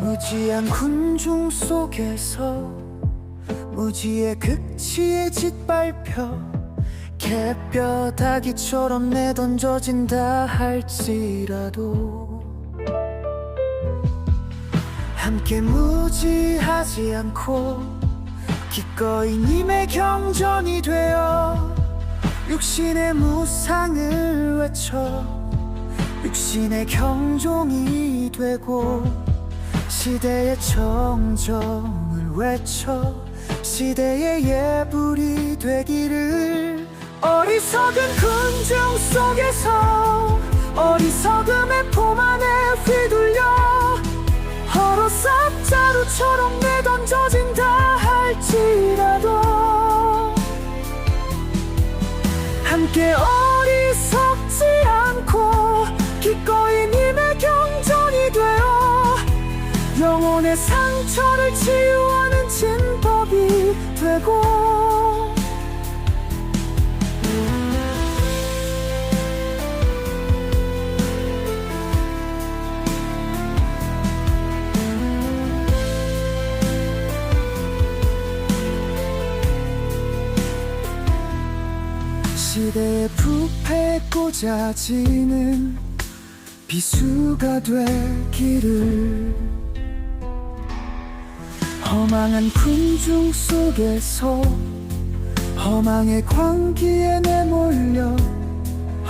무지한 군중 속에서 무지의 극치에 짓밟혀 개뼈다귀처럼 내던져진다 할지라도 함께 무지하지 않고 기꺼이 님의 경전이 되어 육신의 무상을 외쳐 육신의 경종이 되고 시대의 정정을 외쳐 시대의 예불이 되기를 어리석은 군중 속에서 어리석음의 폼 안에 휘둘려 허로 삽자루처럼 내던져진다 할지라도 함께 어리석지 않고 기꺼이 영혼의 상처를 치유하는 진법이 되고 시대의 부패 꽂아지는 비수가 되기를 허망한 군중 속에서 허망의 광기에 내몰려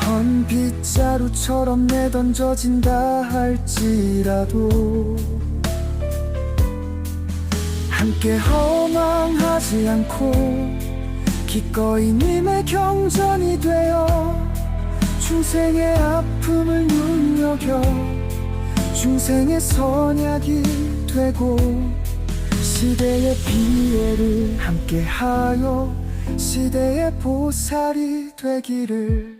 헌 빗자루처럼 내던져진다 할지라도 함께 허망하지 않고 기꺼이 님의 경전이 되어 중생의 아픔을 눈여겨 중생의 선약이 되고 시대의 피해를 함께하여 시대의 보살이 되기를